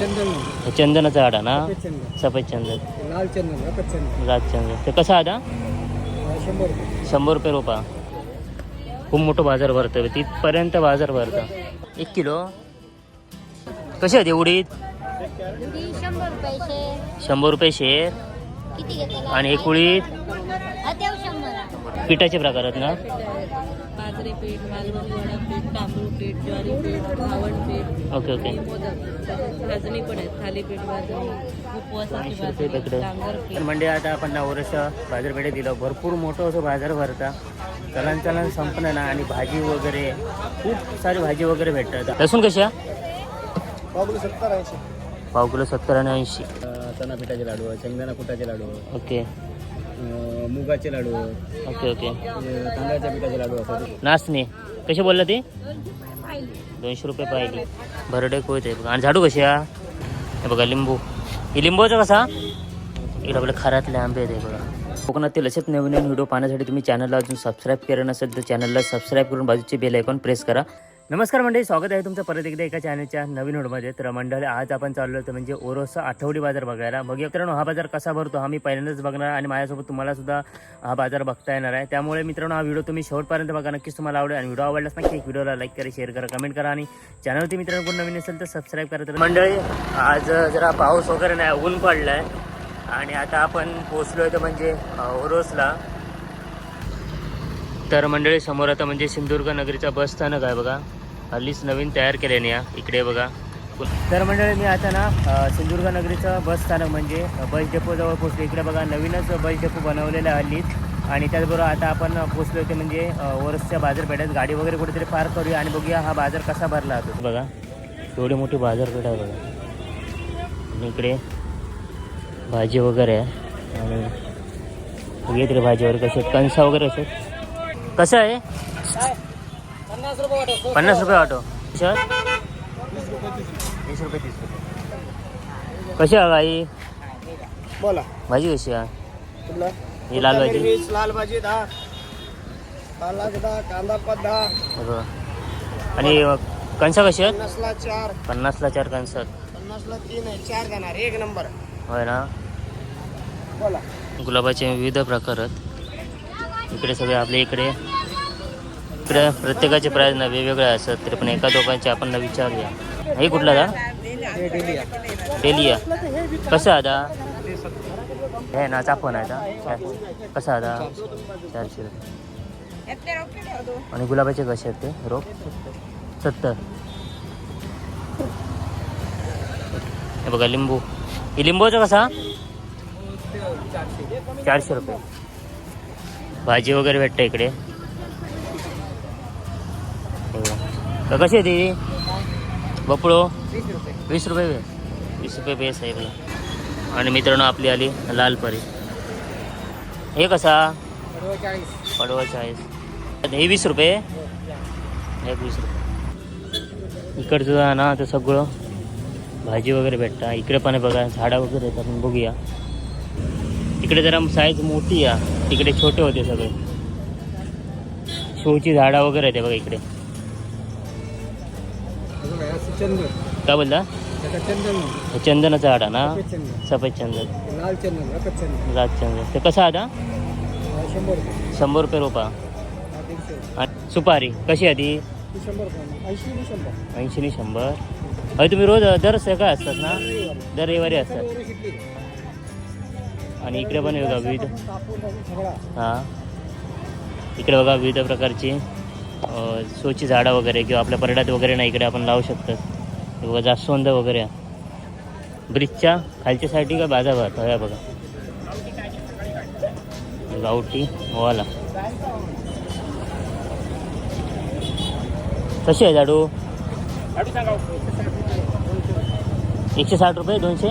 चंदन. हे चंदनाचा झाड आहे ना? सफेद चंदन. सफेद चंदन. लाल चंदन ते कसं आता? शंभर रुपये. शंभर रुपये रोपा. खूप मोठं बाजार भरतं तिथपर्यंत बाजार भरतं. एक किलो? कशी आहे उडीद? ती शंभर रुपये शेर. किती घेते? आणि एक उडीद? पिठाचे प्रकार आहेत ना? बाजरी पीठ मालवणी वडा पीठ तांदूळ पीठ ज्वारी पीठ घावण पीठ ओके ओके. मोदक. भाजणी पण आहेत थालीपीठ भाजणी उपवासाची ऐंशी रुपये भाजणी डांगर तर पीठ. म्हणजे आता आपण नवरस बाजारपेठेत दिलं भरपूर मोठं असं बाजार भरता. चलन चलन संपलं ना आणि भाजी वगैरे खूप सारी भाजी वगैरे भेटतात. लसूण कशा ऐंशी. पाव किलो सत्तर आणि ऐंशी. चना पिठाचे लाडू शेंगदाणा कुटाचे लाडू. ओके. मुगाचे लाडू ओके ओके. तांदळाच्या पिठाचे लाडू असतात. नाचणे. कसे बोलला ते? दोनशे रुपये पाहिली. भरडे कोयत. आहे बघा. आणि झाडू कशी हा बघा लिंबू. ही लिंबूचा कसा? इकडे आपल्या खरातले आंबे आहेत बघा. कोकणातील असेच नवीन नवीन व्हिडिओ पाहण्यासाठी तुम्ही चॅनलला अजून सबस्क्राईब केलं नसेल तर चॅनलला सबस्क्राईब करून बाजूचे बेल आयकॉन प्रेस करा. नमस्कार मंडळी स्वागत आहे तुमचं परत एकदा एका चॅनलच्या नवीन व्हिडिओमध्ये तर मंडळी आज आपण चाललो होतो म्हणजे ओरोस आठवडी बाजार बघायला. मग मित्रांनो हा बाजार कसा भरतो हा मी पहिल्यांदाच बघणार आणि माझ्यासोबत तुम्हाला सुद्धा हा बाजार बघता येणार आहे. त्यामुळे मित्रांनो हा व्हिडिओ तुम्ही शेवटपर्यंत बघा. नक्कीच तुम्हाला आवडेल आणि व्हिडिओ आवडलाच नक्की एक व्हिडिओला लाईक करा शेअर करा कमेंट करा आणि चॅनलवरती मित्रांनो कोण नवीन असेल तर सबस्क्राईब करा. तर मंडळी आज जरा पाऊस वगैरे नाही ऊन पडलं आहे आणि आता आपण पोचलो आहे तर म्हणजे ओरोसला. तर मंडळी समोर आता म्हणजे सिंधुदुर्ग नगरीचा बस स्थानक आहे बघा. हल्लीच नवीन तयार केल्याने या. इकडे बघा. तर मंडळी मी आता ना सिंधुदुर्ग नगरीचं बस स्थानक म्हणजे बस डेपोजवळ पोचलो इकडे बघा नवीनच बस डेपो बनवलेलं आहे हल्लीच. आणि त्याचबरोबर आता आपण पोचलो ते म्हणजे अ, ओरसच्या बाजारपेठेत. गाडी वगैरे कुठेतरी पार्क करूया आणि बघूया हा बाजार कसा भरला जातो. बघा एवढी मोठी बाजारपेठ आहे बघा. आणि इकडे भाजी वगैरे आहे. आणि तरी भाजी वगैरे आहेत? कणसा वगैरे आहेत? कसं आहे? पन्नास रुपये वाटत पन्नास रुपये ऑटो. सर? वीस रुपये तीस रुपये. कशी आहे गाई बोला. भाजी कशी आहे? ही लाल भाजी. लाल भाजी दहा. दहा. कांदा पात दहा. आणि कणसा कशी आहेत? पन्नासला चार. पन्नासला चार कणसं पन्नासला तीन आहे. चार जाणार एक नंबर. होय ना? बोला. गुलाबाचे विविध प्रकार आहेत. इकडे सगळे आपल्या इकडे. प्र प्रत्येकाचे प्राईज ना वेगवेगळे असतात तरी पण एका दोघांचे आपण ना विचारूया. हे कुठला दा डेली डेलिया. कसं आता हे ना चाफन आहे आता. कसं आता? चारशे रुपये. आणि गुलाबाचे कसे आहेत ते? रोप? सत्तर. हे बघा लिंबू. ही लिंबूचा कसा? चारशे रुपये. भाजी वगैरे भेटते इकडे हे का तर कशी आहे ती? बपळो? वीस रुपये वीस रुपये वीस रुपये बेस आहे बघा. आणि मित्रांनो आपली आली लाल परी. हे कसा? पडवा चाळीस हे वीस रुपये? हे वीस रुपये. इकडचं ना ते सगळं. भाजी वगैरे भेटता. इकडे पण आहे बघा झाडं वगैरे आहेत आपण बघूया. इकडे जरा साईज मोठी आहे. तिकडे छोटे होते सगळे. शोची झाडं वगैरे आहेत बघा इकडे. चंदन. काय त्याचा चंदन चंदनाचं आहे ना? सफेद चंदन. सफेद चंदन. लाल चंदन रकत चंदन. रात चंदन. ते कसं आता हा, शंभर रुपये. शंभर रुपये रोपा. हा, दीडशे रुपये. आणि सुपारी कशी आहे ती? ती शंभर रुपये. ऐंशी आणि शंभर. अरे तुम्ही रोज दर सकाळ असतात ना? दर रविवारी असतात. आणि इकडे पण बघा विविध. सगळा. हां. इकडे बघा विविध प्रकारची. शोची झाडं वगैरे किंवा आपल्या परड्यात वगैरे नाही इकडे आपण लावू शकतो. हे बघा जास्वंद वगैरे. ब्रिजच्या खालच्या साईडी का बाजा भात हे बघा गावठी ओवाला. कशी आहे झाडू? एकशे साठ रुपये दोनशे?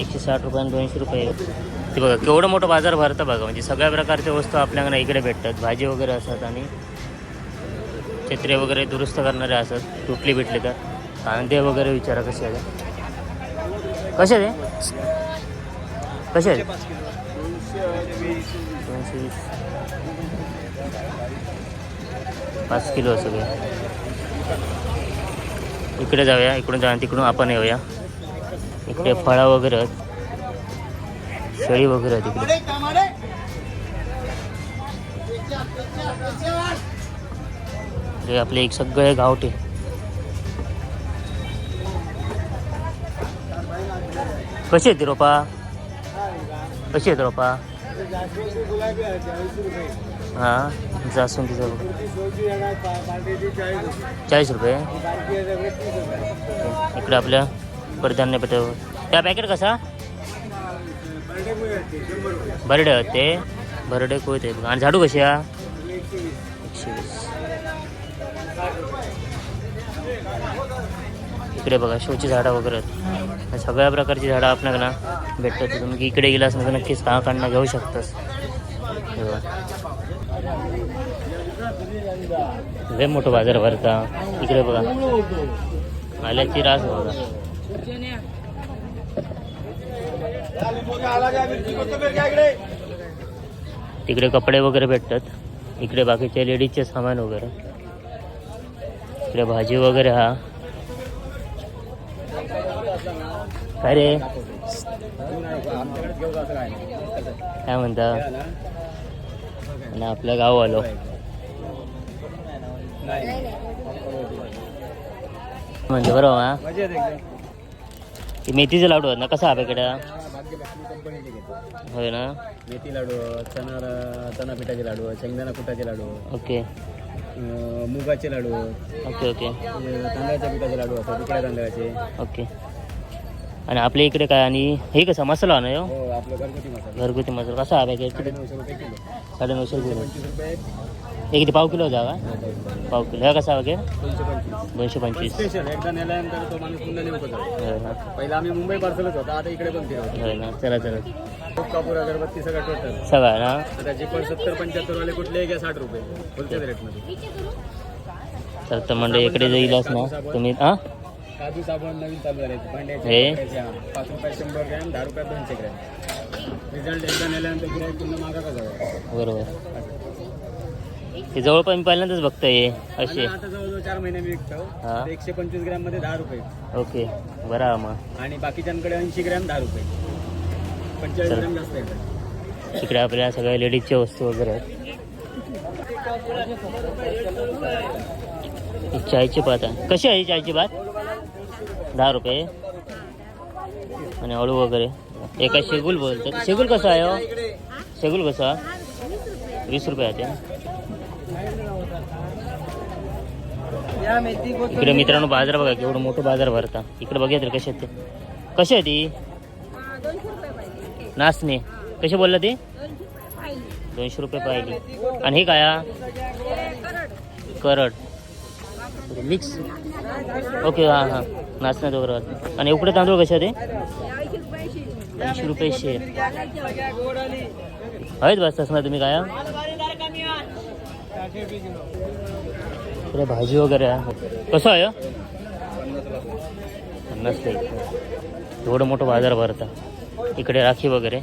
एकशे साठ रुपये आणि दोनशे रुपये. ते बघा केवढं मोठं बाजार भरतं बघा म्हणजे सगळ्या प्रकारच्या वस्तू आपल्याकडे इकडे भेटतात. भाजी वगैरे असतात आणि छत्रे वगैरे दुरुस्त करणारे असतात तुटली भेटली तर. कांदे वगैरे विचारा कसे आहे कसे आहे ते? कसे आहे दोनशे वीस पाच किलो सगळे इकडे जाऊया इकडून जाऊन तिकडून आपण येऊया. इकडे फळं वगैरे आहेत. शेळी वगैरे आहेत इकडे हे आपले एक सगळे गावठे. कशी आहेत रोपा? कशी आहेत रोपा? हा आहे चाळीस रुपये हां चाळीस रुपये. रुपये इकडे आपल्या कडधान्य पेट्यावर त्या पॅकेट कसा? बरडे आहेत ते. बरडे कोयत आहेत आणि झाडू कशी आहे? एकशे वीस इकडे बघा शोची झाडं वगैरे आहेत. सगळ्या प्रकारची झाडं आपल्याला ना भेटतात तुम्ही इकडे गेलास ना तर नक्कीच का काढणं घेऊ शकतास. लय मोठं बाजार भरता इकडे बघा. आल्याची रास बघा. तिकडे कपडे वगैरे भेटतात. इकडे बाकीचे लेडीजचे सामान वगैरे. इकडे भाजी वगैरे हा. काय रे? काय म्हणता? आणि आपलं गाव आलो. म्हणजे बरोबर हा ते मेथीचे लाडू आहेत ना कसा हा पॅकेट कंपनीचे घेतो. होय ना? मेथी लाडू चणा चणा पिठाचे लाडू शेंगदाणा कुटाचे लाडू ओके. मुगाचे लाडू ओके ओके. अं, तांदळाच्या पिठाचे लाडू असतात तुकड्या तांदळाचे. ओके. आणि आपल्या इकडे काय आणि हे कसं मसाला ना हो आपलं घरगुती मसाला. घरगुती मसाला. कसा हा नऊशे रुपये किलो. पंचवीस रुपये. हे किती पाव किलो का पाव किलो ह्या कसा वगैरे दोनशे पंचवीस दोनशे पंचवीस स्पेशल एकदा नेल्यानंतर तो माणूस पुन्हा नेऊ शकतो ना पहिला आम्ही मुंबई पार्सलच होता आता इकडे पण फिरवतो ना चला चला। खूप कापूर अगरबत्ती सगळं टोटल सगळा ना? पण सत्तर पंच्याहत्तर वाले कुठले घ्या साठ रुपये होलसेल रेटमध्ये तर तर म्हणजे इकडे जाईलच ना तुम्ही हाँ? काजू साबण नवीन चालू झाले हे? भांड्याचे पाच रुपये शंभर ग्रॅम दहा रुपयात दोनशे ग्रॅम। रिझल्ट एकदा नेल्यानंतर पुन्हा मागा बरोबर। ते जवळ पण पहिल्यांदाच बघताय असे. आणि आता जवळजवळ चार महिने मी विकतो. हा. एकशे पंचवीस ग्रॅममध्ये दहा रुपये. ओके बरं हा मग. आणि बाकीच्यांकडे ऐंशी ग्रॅम दहा रुपये. पंचेचाळीस. ग्रॅम जास्त येतात इकडे आपल्या सगळ्या लेडीजच्या वस्तू वगैरे आहेत. ही चायची पात आहे. कशी आहे ही चायची पात दहा रुपये. आणि अळू वगैरे. एका शेगुल बोलतात शेगुल कसं आहे हो? शेगुल कसा? वीस रुपये आहे ते इकडे मित्रांनो बाजार बघा केवढं मोठं बाजार भरता. इकडे बघितलं कसे आहेत ते कशी आहे ती? नाचणे. कसे बोलला ते? दोनशे रुपये पाहिली. आणि हे काय करड. मिक्स? ओके हां हां. नाचण्यात वगैरे आणि उकडे तांदूळ कसे आहे ते? ऐंशी रुपये शेर आहेत बसतास ना तुम्ही काय पुरा इकडे भाजी वगैरे आहे. कसं आहे पन्नास ते एवढं मोठं बाजार भरता. इकडे राखी वगैरे.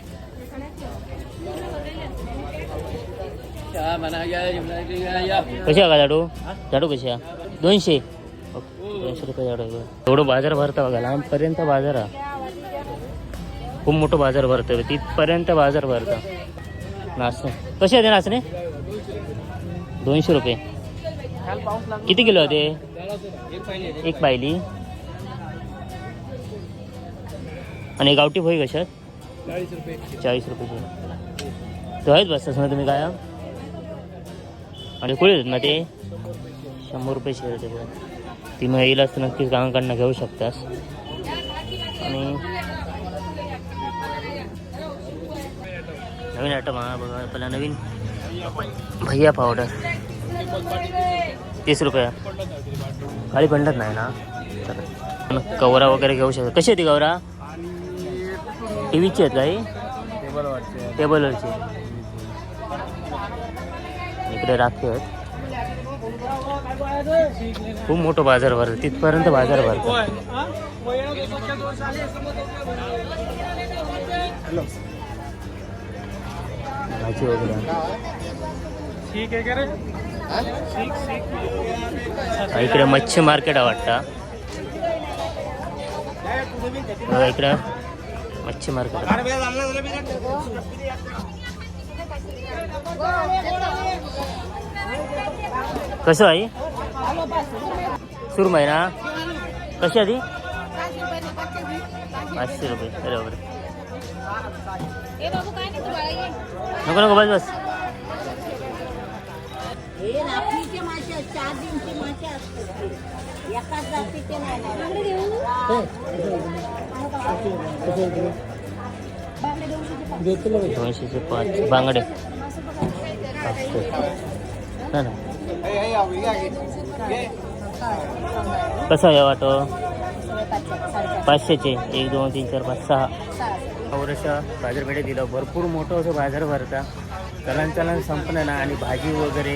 कशी आहे का झाडू? झाडू कशी आहे? दोनशे. दोनशे रुपये झाडू आहे. एवढं बाजार भरता बघा. लांबपर्यंत बाजार आहे. खूप मोठं बाजार भरतं तिथपर्यंत बाजार भरता. नाचणे. कसे आहे ते नाचणे? दोनशे रुपये. किती किलो होते एक पाहिली आणि गावठी होई कशात? चाळीस रुपये चाळीस तो आहेत बसतास ना तुम्ही काय? आणि कुठे ना ते? शंभर रुपये शेअर होते ती मग येईल तर नक्कीच गावाकडनं घेऊ शकतास आणि नवीन आयटम हा बघा पहिला नवीन भैया पावडर तीस रुपया. काळी पंडत नाही ना? कवरा वगैरे घेऊ शकतो. कशी आहे ती कवरा? टी व्हीची आहेत काही टेबल टेबलवरची. इकडे राखी आहेत. खूप मोठं बाजार भर तिथपर्यंत बाजार भरतो. भाजी वगैरे. ठीक आहे का रे? इकडे मच्छी मार्केट आहे वाटतं. बघा इकडं मच्छी मार्केट कसं आहे? सुरमय ना? कशी आधी? पाचशे रुपये बरोबर नको नको बस बस. हे नापणीचे मासे आहेत, चार दिनचे मासे असतात. ते. एकाच जातीचे नाही दोनशेचे पाच. बांगडे. कसं आहे वाटो? पाचशेचे. एक दोन तीन चार पाच सहा. थोडंसं बाजारपेठे दिलं. भरपूर मोठं असं बाजार भरता. चलन चलन संपलं ना आणि भाजी वगैरे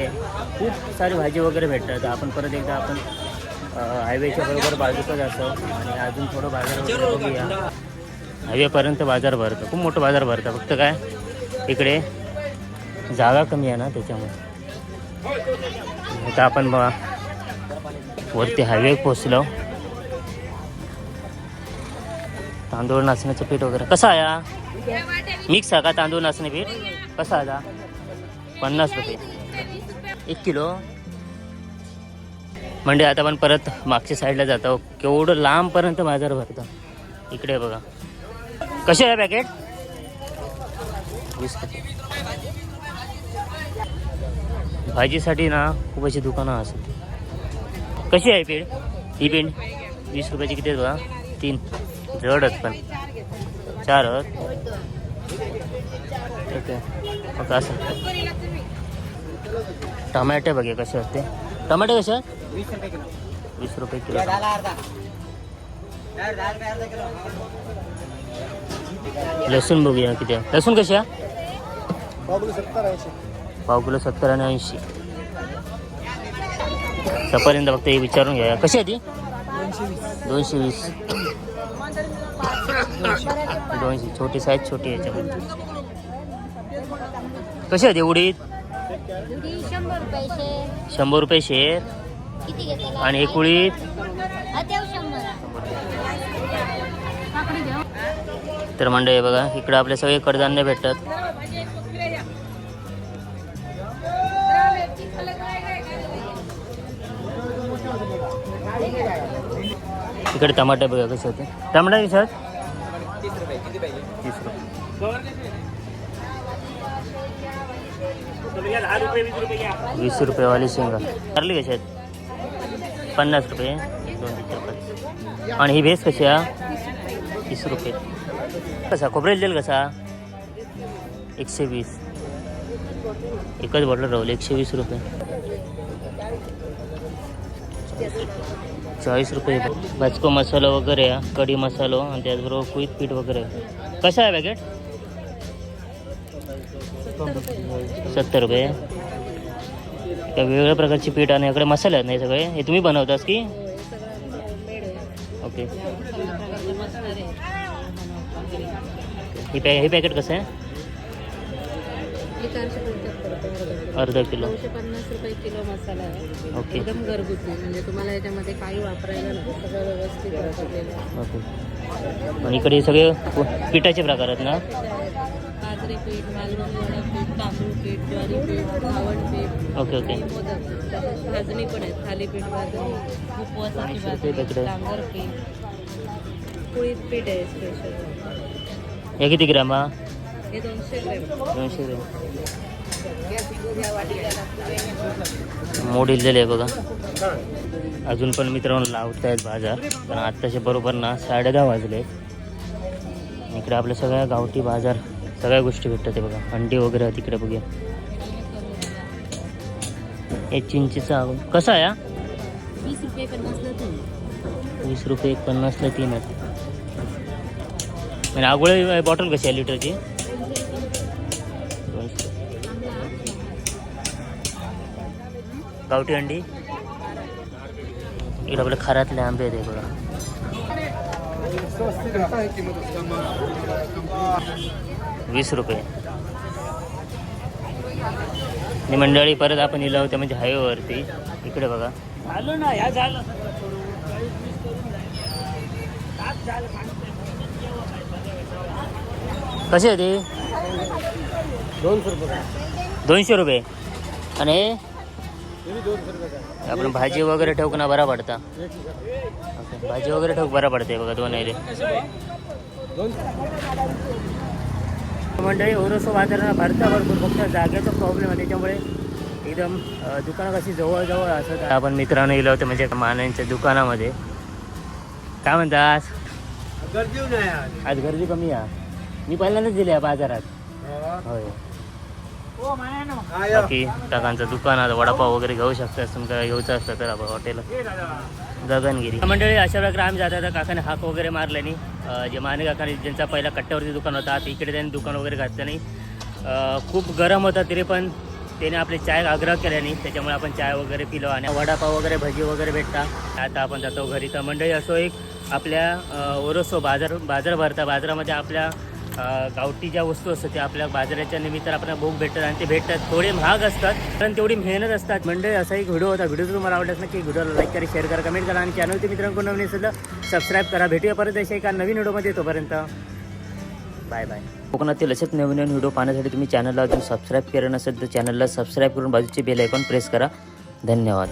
खूप सारी भाजी वगैरे भेटतात. आपण परत एकदा आपण हायवेच्या बरोबर बाजूकच असं आणि अजून थोडं बाजार वगैरे बघूया. हायवेपर्यंत बाजार भरतं. खूप मोठं बाजार भरतं. फक्त काय? इकडे जागा कमी आहे ना त्याच्यामुळे. आता आपण वरती हायवे पोचलो तांदूळ नाचण्याचं पीठ वगैरे. कसं आहे हा? मिक्स आहे का तांदूळ नाचणे पीठ? कसं आहे हा? पन्नास रुपये. एक किलो. म्हणजे आता आपण परत मागच्या साईडला जातो केवढं लांबपर्यंत बाजार भरतं. इकडे बघा. कसे आहे पॅकेट वीस रुपये. भाजीसाठी ना खूप अशी दुकानं असत कशी आहे पीठ? ही पीठ वीस रुपयाची किती बघा? तीन. जडच पण. चार ओके. मग असं. टमाटे बघे कसे आहेत ते टमाटे कसे? आहेत वीस रुपये किलो. लसूण बघूया किती आहे. लसूण कशी आहे? पाव किलो सत्तर आणि ऐंशी. सपर्यंत फक्त हे विचारून घ्या. कशी आहे ती? दोनशे वीस. दोनशे छोटी साईज छोटी याच्यामध्ये. कशी आहे ती उडीद दुधी शंभर रुपये शेर आणि एक उडीद? घेऊ तर मंडळी बघा इकडे आपले सगळे कडधान्य भेटतात. इकडे टमाटे बघा कसे होते. टमाटे कसे आहेत? तीस रुपये वीस रुपयेवाली शेंगा. कारली कशी आहेत? पन्नास रुपये. दोन तीन चार आणि ही भेस कशी आहे? तीस रुपये. कसा? खोबरेल तेल कसा? एकशे वीस. एकच बॉटल राहुल एकशे वीस रुपये. चाळीस रुपये भाजको मसाला वगैरे कढी मसालो आणि त्याचबरोबर कुईत पीठ वगैरे. कसं आहे पॅकेट सत्तर रुपये. वेगवेगळ्या प्रकारची पीठ आणि इकडे मसाले आहेत ना हे सगळे? हे तुम्ही बनवतास की? ओके. हे पॅ हे पॅकेट कसं आहे? अर्धा किलो. नऊशे पन्नास रुपये किलो मसाला आहे. ओके. एकदम घरगुती. म्हणजे तुम्हाला याच्यामध्ये काही वापरायला नाही. सगळं व्यवस्थित वापरलेलं आहे. ओके. आणि इकडे हे सगळे पु- पिठाचे प्रकार आहेत ना? बाजरी पीठ मालवणी पीठ तांदूळ पीठ ज्वारी पीठ घावण पीठ ओके ओके. आणि मोदक. तसेच भाजणी पण आहेत. थालीपीठ भाजणी उपवासाची ऐंशी रुपये भाजणी पॅकेट आहे. डांगर पीठ. कुळीत पीठ आहे स्पेशल हे किती ग्राम हा? हे दोनशे ग्रॅम. दोनशे ग्राम. मोड इल्लेले आहे बघा. अजून पण मित्रांनो लावत आहेत बाजार. पण आत्ताचे बरोबर ना साडे दहा वाजले. इकडे आपल्या सगळ्या गावठी बाजार सगळ्या गोष्टी भेटतात बघा. अंडी वगैरे आहेत तिकडे बघूया. हे चिंचेचा कसा आहे हा? वीस रुपये पन्नासला वीस रुपये पन्नासला तीन आहेत. आणि आगोळे बॉटल कशी आहे लिटरची? गावठी अंडी. इकडे आपल्या खरातले आंबे आहेत बघा. वीस रुपये. आणि मंडळी परत आपण इला होत्या म्हणजे हायवेवरती. इकडे बघा. झालं ना या झालं. कसे आहे ते दोनशे रुपये. दोनशे रुपये. आणि आपण भाजी वगैरे ठेवू ना बरा पडता. ओके. भाजी वगैरे ठेवू बरा पडते बघा दोन आहे मंडळी ओरोसो बाजाराला भरता भरपूर फक्त जागेचा प्रॉब्लेम आहे. त्याच्यामुळे एकदम दुकानं कशी जवळजवळ असत आपण मित्रांनो गेलो होतो म्हणजे मानांच्या दुकानामध्ये. काय म्हणतात? गर्दी आज. आज गर्दी कमी आहे. मी पहिल्यांदाच दिली आहे बाजारात. होय. बाकी काकांचं दुकान आता वडापाव वगैरे घेऊ शकता. तुमका घेऊचं असलं तर आपण हॉटेल गगनगिरी. मंडळी अशा प्रकारे आम्ही जाता जाता काकाने हाक वगैरे मारले नाही जे माने काकाने ज्यांचा पहिला कट्ट्यावरती दुकान होता आता इकडे त्यांनी दुकान वगैरे घातलं नाही. खूप गरम होता तरी पण त्याने आपले चाय आग्रह केल्याने त्याच्यामुळे आपण चाय वगैरे पिलो आणि वडापाव वगैरे भजी वगैरे भेटता. आता आपण जातो घरी. तर मंडळी असो एक आपल्या ओरोसो बाजार बाजार भरता. बाजारामध्ये आपल्या गावठी ज्या वस्तू असतात त्या आपल्या बाजाराच्या निमित्त आपल्याला भोग भेटतात आणि ते भेटतात. थोडे महाग असतात कारण तेवढी मेहनत असतात. मंडळी असा एक व्हिडिओ होता. व्हिडिओ तुम्हाला आवडत की व्हिडिओला लाईक करा शेअर करा कमेंट करा आणि चॅनलचे मित्रांकडून नवीन असेल तर सबस्क्राईब करा. भेटूया परत अशा एका नवीन व्हिडिओमध्ये येतोपर्यंत बाय बाय कोकणातील असेच नवीन नवीन व्हिडिओ पाहण्यासाठी तुम्ही चॅनलला अजून सबस्क्राईब केलं नसेल तर चॅनलला सबस्क्राईब करून बाजूचे बेल आयकॉन प्रेस करा. धन्यवाद.